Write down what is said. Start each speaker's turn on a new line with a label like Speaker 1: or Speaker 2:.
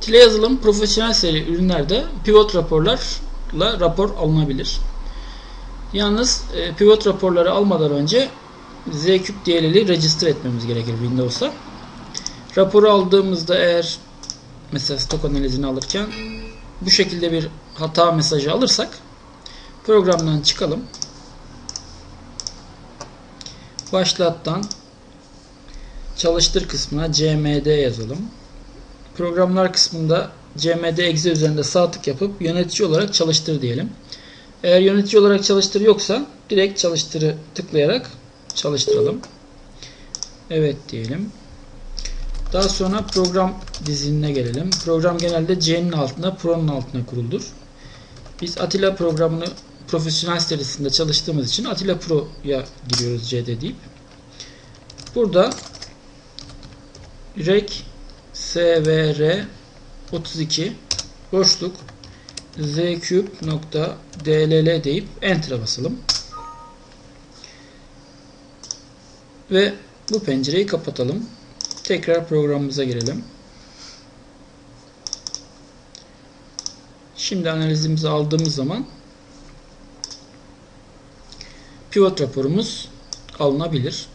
Speaker 1: Tile yazılım profesyonel seri ürünlerde pivot raporlarla rapor alınabilir. Yalnız e, pivot raporları almadan önce zcube DLL'i register etmemiz gerekir Windows'a. Raporu aldığımızda eğer mesela stok analizini alırken bu şekilde bir hata mesajı alırsak programdan çıkalım. Başlattan çalıştır kısmına cmd yazalım. Programlar kısmında cmd exe üzerinde sağ tık yapıp yönetici olarak çalıştır diyelim. Eğer yönetici olarak çalıştır yoksa direkt çalıştırı tıklayarak çalıştıralım. Evet diyelim. Daha sonra program diziline gelelim. Program genelde C'nin altında, Pro'nun altına kurulur. Biz Atilla programını profesyonel serisinde çalıştığımız için Atilla Pro'ya giriyoruz C'de deyip. Burada rec svr 32 boşluk zcube.dll deyip Enter'a basalım. Ve bu pencereyi kapatalım. Tekrar programımıza girelim. Şimdi analizimizi aldığımız zaman pivot raporumuz alınabilir.